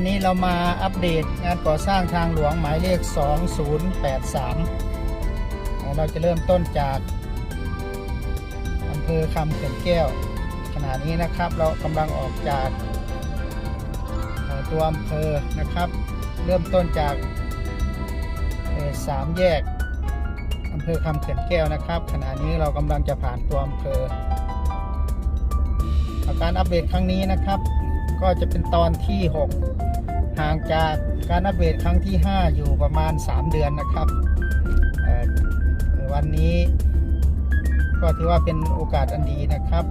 วันนี้เรามาอัปเดตงานก่อสร้างทางหลวงหมายเลข 2083 เราจะเริ่มต้นจากอำเภอคำเขื่อนแก้ว ขณะนี้นะครับเรากำลังออกจากตัวอำเภอนะครับ เริ่มต้นจากสามแยกอำเภอคำเขื่อนแก้วนะครับ ขณะนี้เรากำลังจะผ่านตัวอำเภอ การอัปเดตครั้งนี้นะครับ ก็จะเป็นตอนที่ 6 ห่างจากการอัปเดตครั้งที่ 5 อยู่ประมาณ 3 เดือนนะครับวันนี้ก็ถือว่าเป็นโอกาสอันดีนะครับ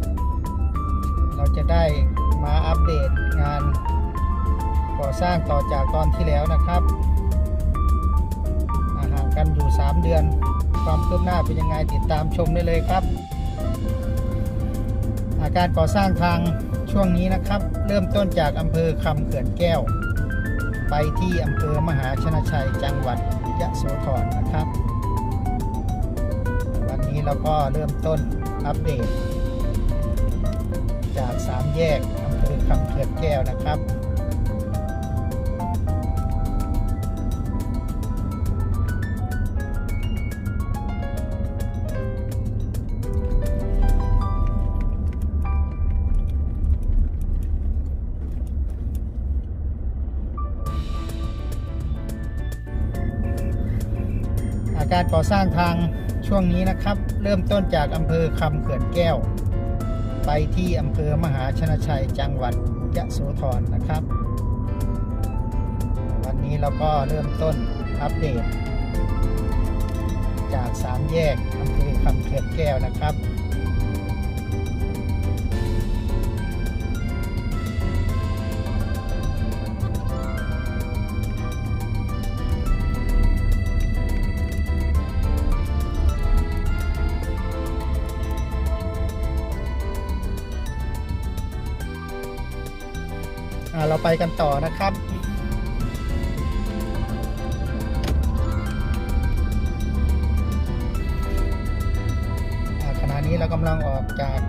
เราจะได้มาอัปเดตงานก่อสร้างต่อจากตอนที่แล้วนะครับห่างกันอยู่ 3 เดือน ความคืบหน้าเป็นยังไงติดตามชมได้เลยครับ อาการก่อสร้างทาง ช่วงนี้นะครับ เริ่มต้นจากอำเภอคำเขื่อนแก้ว ไปที่อำเภอมหาชนชัยจังหวัดยะโสธรนะครับ วันนี้เราก็เริ่มต้นอัปเดต จากสามแยกอำเภอคำเขื่อนแก้วนะครับ การก่อสร้างทางช่วงนี้นะครับ เริ่มต้นจากอำเภอคำเขื่อนแก้ว ไปที่อำเภอมหาชนชัยจังหวัดยะโสธรนะครับ วันนี้เราก็เริ่มต้นอัปเดต จากสามแยกอำเภอคำเขื่อนแก้วนะครับ เราไปกันต่อนะครับขณะนี้เรากำลังออกจาก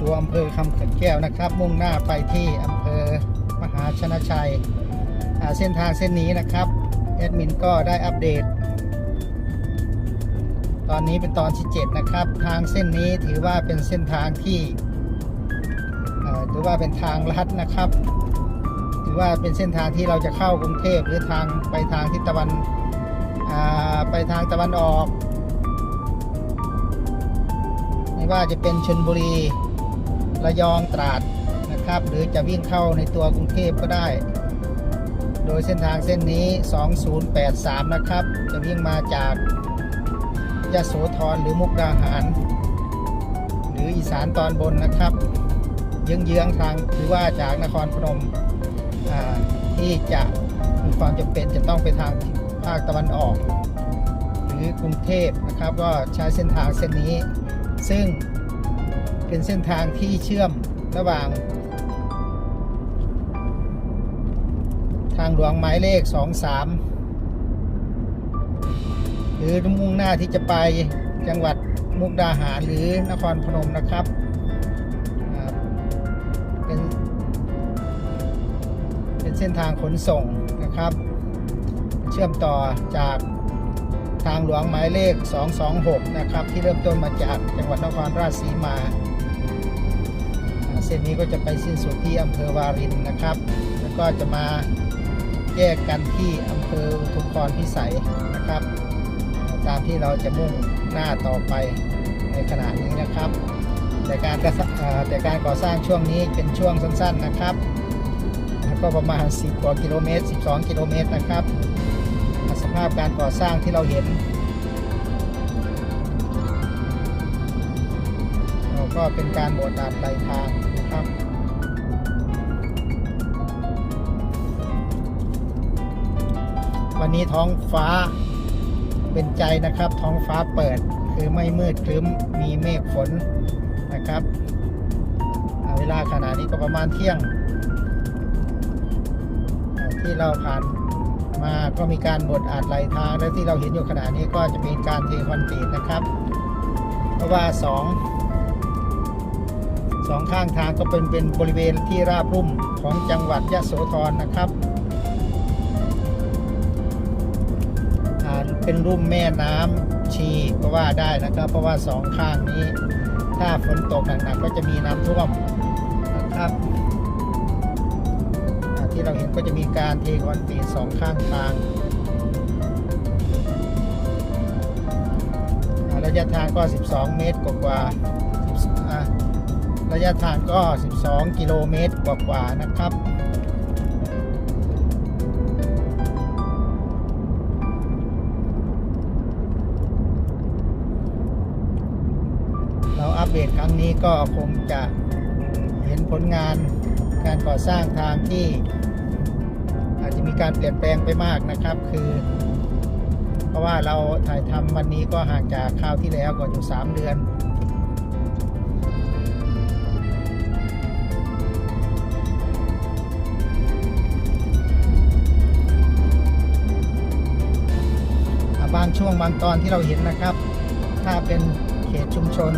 ตัวอำเภอคำเขื่อนแก้วนะครับ มุ่งหน้าไปที่อำเภอมหาชนชัยเส้นทางเส้นนี้นะครับแอดมินก็ได้อัปเดต ตอนนี้เป็นตอนที่ 7 นะครับ ทางเส้นนี้ถือว่าเป็นเส้นทางที่ รือว่าเป็นทางลัดนะครับถือว่าเป็นเส้นทางที่เราจะเข้ากรุงเทพหรือทางไปทางทิศตะวันไปทางตะวันออก ไม่ว่าจะเป็นชนบุรีระยองตราดนะครับ หรือจะวิ่งเข้าในตัวกรุงเทพก็ได้ โดยเส้นทางเส้นนี้ 2083 นะครับ จะวิ่งมาจากยะโสธรหรือมุกดาหาร หรืออีสานตอนบนนะครับ เยื้องๆทางหรือว่าจากนครพนมที่จะมีความจำเป็นจะต้องไปทางภาคตะวันออก หรือกรุงเทพนะครับก็ใช้เส้นทางเส้นนี้ ซึ่งเป็นเส้นทางที่เชื่อมระหว่าง ทางหลวงหมายเลข 23 หรือมุ่งหน้าที่จะไปจังหวัดมุกดาหารหรือนครพนมนะครับ ส้นทางขนส่งนะครับ เชื่อมต่อจากทางหลวงหมายเลข 226 นะครับ ที่เริ่มต้นมาจากจังหวัดนครราชสีมา เส้นนี้ก็จะไปสิ้นสุดที่อำเภอวารินนะครับ แล้วก็จะมาแยกกันที่อำเภออุทุมพรพิสัยนะครับ ตามที่เราจะมุ่งหน้าต่อไปในขณะนี้นะครับ แต่การแต่การก่อสร้างช่วงนี้เป็นช่วงสั้น ๆนะครับ ก็ประมาณ 10 กว่ากิโลเมตร 12 กิโลเมตรนะครับ สภาพการก่อสร้างที่เราเห็นเราก็เป็นการโบดดาดไหลทางนะครับวันนี้ท้องฟ้าเป็นใจนะครับ ท้องฟ้าเปิดคือไม่มืดครึ้มมีเมฆฝนนะครับเวลาขณะนี้ก็ประมาณเที่ยง ที่เราผ่านมาก็มีการบดอาดไหลทางและที่เราเห็นอยู่ขณะนี้ก็จะเป็นการเทคอนกรีตนะครับ เพราะว่าสองสองข้างทางก็เป็นเป็นบริเวณที่ราบรุ่มของจังหวัดยะโสธรนะครับเป็นรุ่มแม่น้ำชีก็ว่าได้นะครับ เพราะว่าสองข้างนี้ ถ้าฝนตกหนักๆก็จะมีน้ำท่วมนะครับ ที่เราเห็นก็จะมีการเทคอนกรีตสองข้างทางระยะทางก็ 12 เมตรกว่าๆอ่าระยะทางก็ 12 กิโลเมตรกว่าๆนะครับเราอัปเดตครั้งนี้ก็คงจะเห็นผลงาน การก่อสร้างทางที่อาจจะมีการเปลี่ยนแปลงไปมากนะครับ คือ เพราะว่าเราถ่ายทำวันนี้ก็ห่างจากคราวที่แล้วก็อยู่ 3 เดือนบางช่วงบางตอนที่เราเห็นนะครับ ถ้าเป็นเขตชุมชน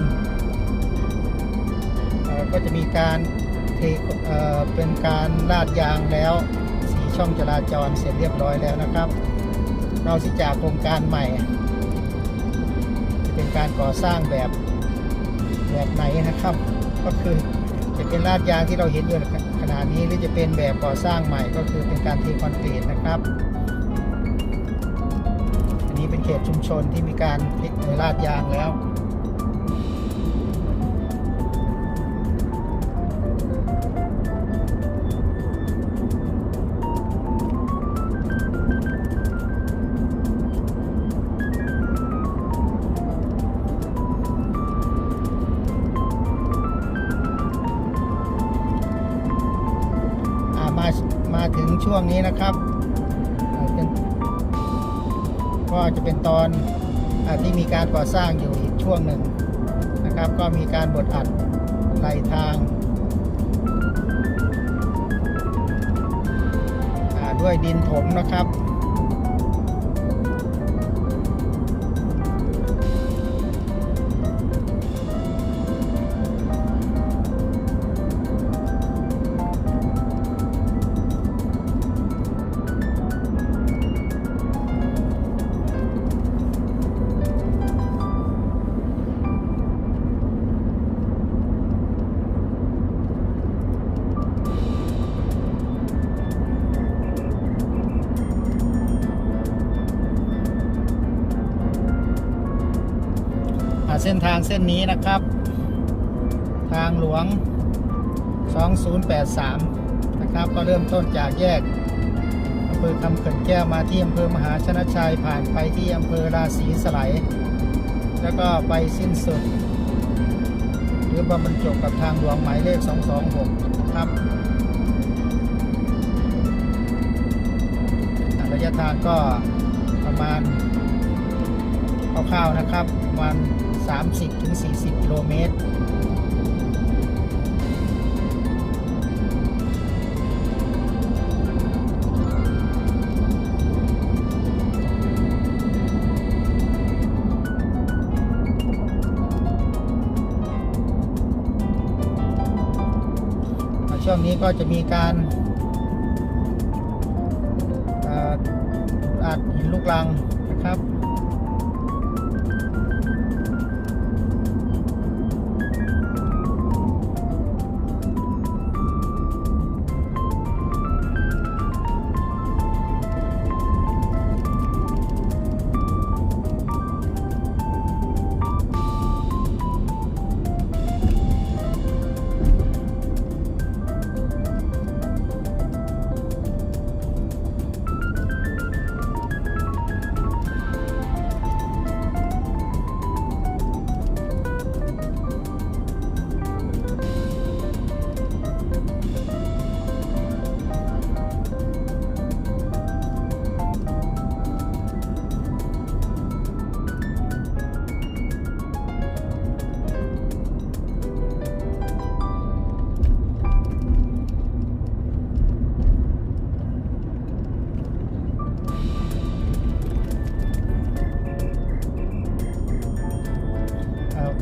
ก็จะมีการ เทเป็นการลาดยางแล้ว สีช่องจราจรเสร็จเรียบร้อยแล้วนะครับ เราสิจากโครงการใหม่ จะเป็นการก่อสร้างแบบแบบไหนนะครับ ก็คือจะเป็นลาดยางที่เราเห็นอยู่ขณะนี้หรือจะเป็นแบบก่อสร้างใหม่ก็คือเป็นการเทคอนกรีตนะครับ อันนี้เป็นเขตชุมชนที่มีการพลิกลาดยางแล้ว ช่วงนี้นะครับอ่าเป็นก็จะเป็นตอนอที่มีการก่อสร้างอยู่อีกช่วงหนึ่งนะครับ ก็มีการบดอัดไหลทางด้วยดินถมนะครับ ส้นทางเส้นนี้นะครับ ทางหลวง 2083 นะครับ ก็เริ่มต้นจากแยกอำเภอคำเขินแก้วมาที่อำเภอมหาชนะชัยผ่านไปที่อำเภอราศีสไลแล้วก็ไปสิ้นสุด หรือบรรจบกับทางหลวงหมายเลข 226 ครับระยะทางก็ประมาณคร่าวๆนะครับประมาณ 30-40กิโลเมตร ช่วงนี้ก็จะมีการอัดหินลูกรังนะครับ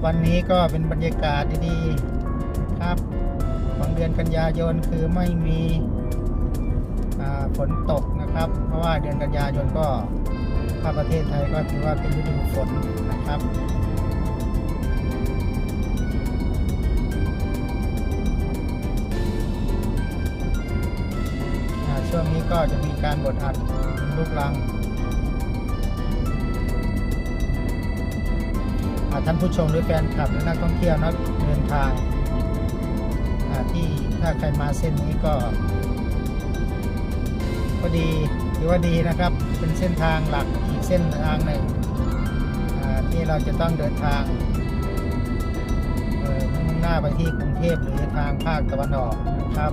วันนี้ก็เป็นบรรยากาศดีๆครับของเดือนกันยายนคือไม่มีฝนตกนะครับ เพราะว่าเดือนกันยายนก็ถ้าประเทศไทยก็ถือว่าเป็นฤดูฝนนะครับช่วงนี้ก็จะมีการบดอัดลูกลัง ท่านผู้ชมหรือแฟนคลับหรือนักท่องเที่ยวนักเดินทางที่ถ้าใครมาเส้นนี้ก็ก็ดีถือว่าดีนะครับ เป็นเส้นทางหลักอีกเส้นทางหนึ่งที่เราจะต้องเดินทางมุ่งหน้าไปที่กรุงเทพหรือทางภาคตะวันออกนะครับ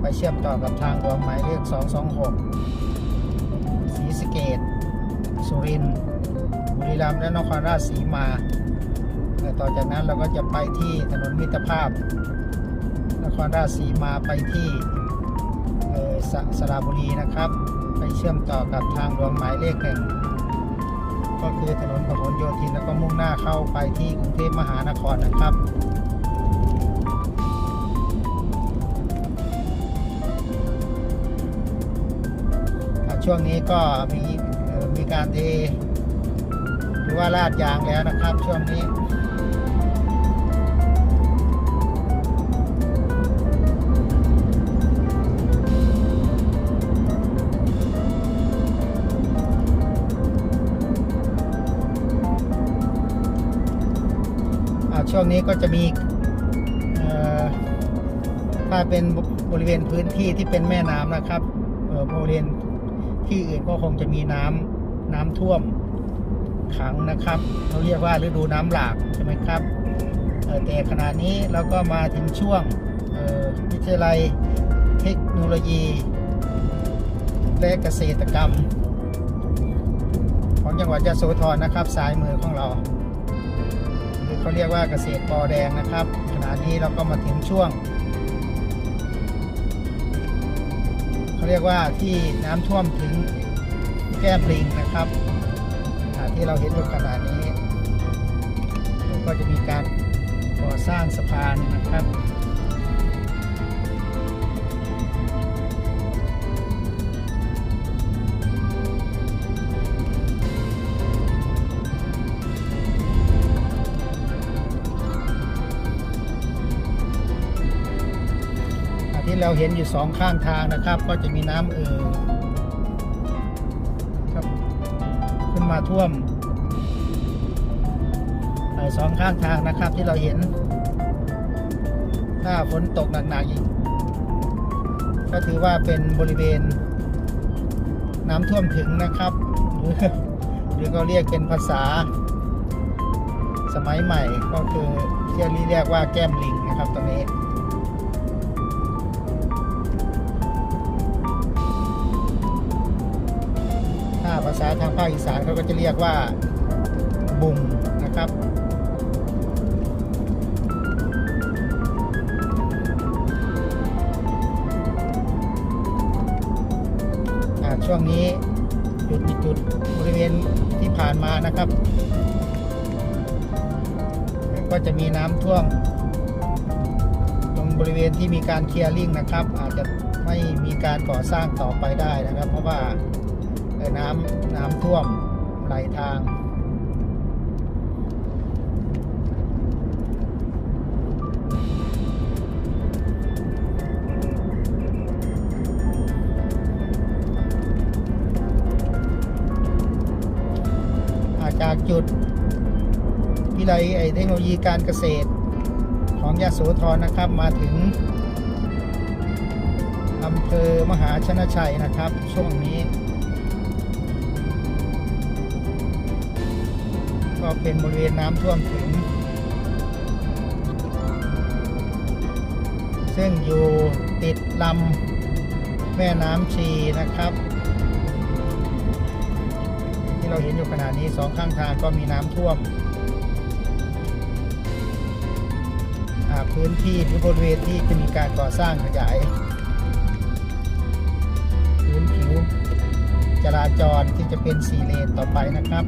ไปเชื่อมต่อกับทางหลวงหมายเลข 226ศรีสเกดสุรินทร์ บุรีรัมย์และนครราชสีมาและต่อจากนั้นเราก็จะไปที่ถนนมิตรภาพ นครราชสีมาไปที่สสระบุรีนะครับ ไปเชื่อมต่อกับทางหลวงหมายเลขหนึ่งก็คือถนนพหลโยธินแล้วก็มุ่งหน้าเข้าไปที่กรุงเทพมหานครนะครับช่วงนี้ก็มีมีการเท รือว่าลาดยางแล้วนะครับช่วงนี้ช่วงนี้ก็จะมีถ้าเป็นบริเวณพื้นที่ที่เป็นแม่น้ำนะครับบริเวณที่อื่นก็คงจะมีน้ำน้ำท่วม ขังนะครับเราเรียกว่าฤดูน้ำหลากใช่ไหมครับแต่ขณะนี้เราก็มาถึงช่วงวิทยาลัยเทคโนโลยี และเกษตรกรรม ของจังหวัดยะโสธรนะครับสายมือของเราหรือเขาเรียกว่าเกษตรปอแดงนะครับ ขณะนี้เราก็มาถึงช่วงเขาเรียกว่าที่น้ำท่วมถึงแก้มลิงนะครับ อ่าที่เราเห็นอยู่ขณะนี้ก็จะมีการก่อสร้างสะพานนะครับที่เราเห็นอยู่สองข้างทางนะครับ ก็จะมีน้ำเอ่อ มาท่วมสองข้างทางนะครับที่เราเห็น ถ้าฝนตกหนักๆอีก ก็ถือว่าเป็นบริเวณ น้ำท่วมถึงนะครับ หรือหรือก็เรียกเป็นภาษา สมัยใหม่ก็คือที่เรียกว่าแก้มลิงนะครับตรงนี้ ษาทางภาคอีสานเขาก็จะเรียกว่าบุงนะครับช่วงนี้จุดจุดบริเวณที่ผ่านมานะครับ ก็จะมีน้ำท่วมตรงบริเวณที่มีการเคลียร์ลิงนะครับ อาจจะไม่มีการก่อสร้างต่อไปได้นะครับ เพราะว่า น้ำน้ำท่วมไหลทาง อาจากจุดวิไลไอเทคโนโลยีการเกษตรของยะโสธรนะครับมาถึงอำเภอมหาชนะชัยนะครับ ช่วงนี้ ก็เป็นบริเวณน้ำท่วมถึง ซึ่งอยู่ติดลำแม่น้ำชีนะครับ ที่เราเห็นอยู่ขณะนี้สองข้างทางก็มีน้ำท่วมพื้นที่หรือบริเวณที่จะมีการก่อสร้างขยายพื้นผิวจราจรที่จะเป็นสี่เลนต่อไปนะครับ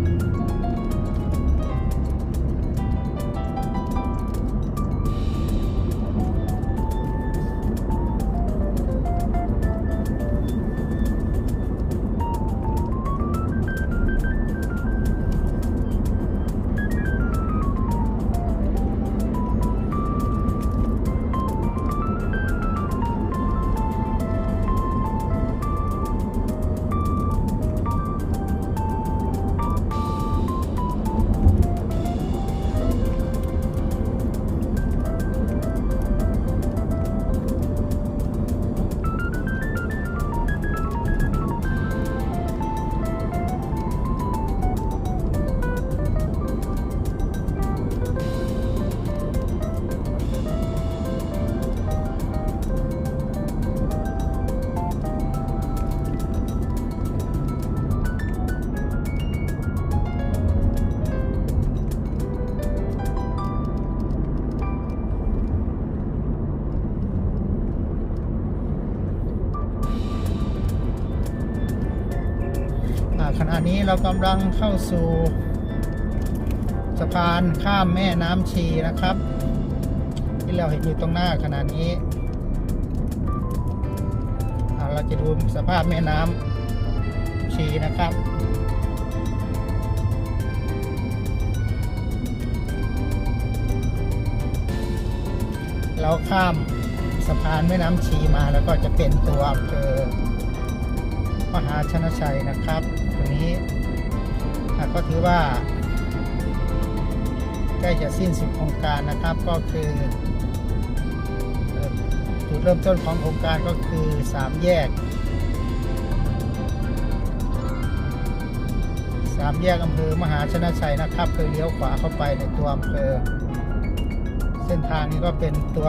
เรากำลังเข้าสู่ สะพานข้ามแม่น้ำชีนะครับ ที่เราเห็นอยู่ตรงหน้าขณะนี้เราจะดูสภาพแม่น้ำชีนะครับเราข้ามสะพานแม่น้ำชีมาแล้วก็จะเป็นตัวอำเภอมหาชนชัยนะครับตรงนี้ ก็ถือว่าใกล้จะสิ้นสุดโครงการนะครับก็คือจุดเริ่มต้นของโครงการก็คือสามแยกสามแยกอำเภอมหาชนะชัยนะครับคือเลี้ยวขวาเข้าไปในตัวอำเภอเส้นทางนี้ก็เป็นตัว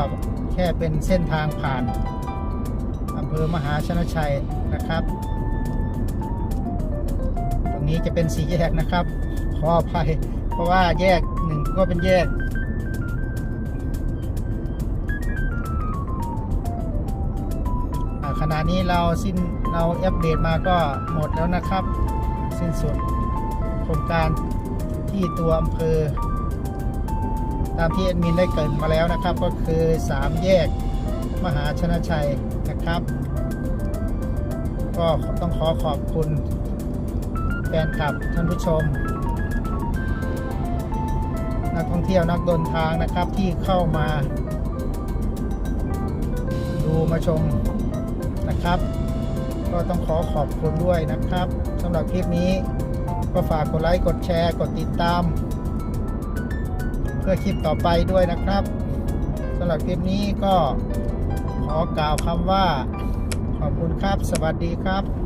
แค่เป็นเส้นทางผ่านอำเภอมหาชนะชัยนะครับ นี้จะเป็นสี่แยกนะครับ ขออภัยเพราะว่าแยกหนึ่งก็เป็นแยก ขณะนี้เราสิ้นเราอัปเดตมาก็หมดแล้วนะครับ สิ้นสุดโครงการที่ตัวอำเภอ ตามที่แอดมินได้เกินมาแล้วนะครับ ก็คือ 3 แยกมหาชนะชัยนะครับ ก็ต้องขอขอบคุณ ฟนคลับท่านผู้ชม นักท่องเที่ยวนักเดินทางนะครับที่เข้ามา ดูมาชมนะครับ ก็ต้องขอขอบคุณด้วยนะครับสำหรับคลิปนี้ก็ฝากกดไลค์กดแชร์กดติดตาม เพื่อคลิปต่อไปด้วยนะครับสำหรับคลิปนี้ก็ขอกล่าวคำว่า ขอบคุณครับ สวัสดีครับ